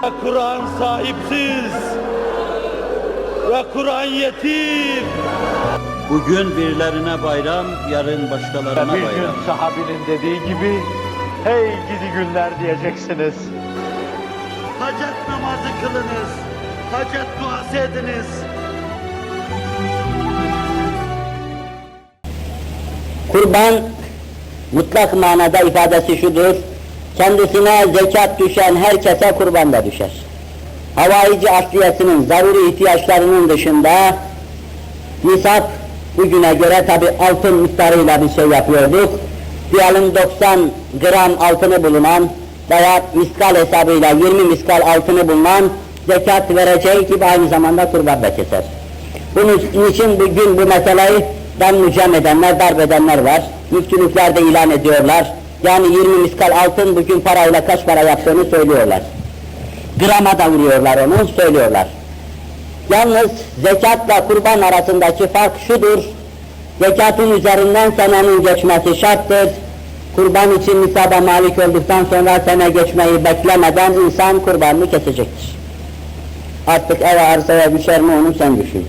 Kur'an sahipsiz ve Kur'an yetim. Bugün birilerine bayram, yarın başkalarına Bir gün bayram. sahabinin dediği gibi hey gidi günler diyeceksiniz. Hacet namazı kılınız. Hacet duası ediniz. Kurban mutlak manada ifadesi şudur. Kendisine zekat düşen herkese kurban da düşer. Havaici asliyesinin zaruri ihtiyaçlarının dışında nisap bugüne göre tabi altın miktarıyla bir şey yapıyorduk. Diyelim 90 gram altını bulunan veya miskal hesabıyla 20 miskal altını bulunan zekat vereceği gibi aynı zamanda kurban da keser. Bunun için bugün bu meseleyi edenler, darp edenler var. Müftülüklerde ilan ediyorlar. Yani 20 miskal altın bugün parayla kaç para yaptığını söylüyorlar. Grama da vuruyorlar onu, söylüyorlar. Yalnız zekatla kurban arasındaki fark şudur. Zekatın üzerinden senenin geçmesi şarttır. Kurban için nisaba malik olduktan sonra sene geçmeyi beklemeden insan kurbanını kesecektir. Artık eve arsaya düşer mi onu sen düşün.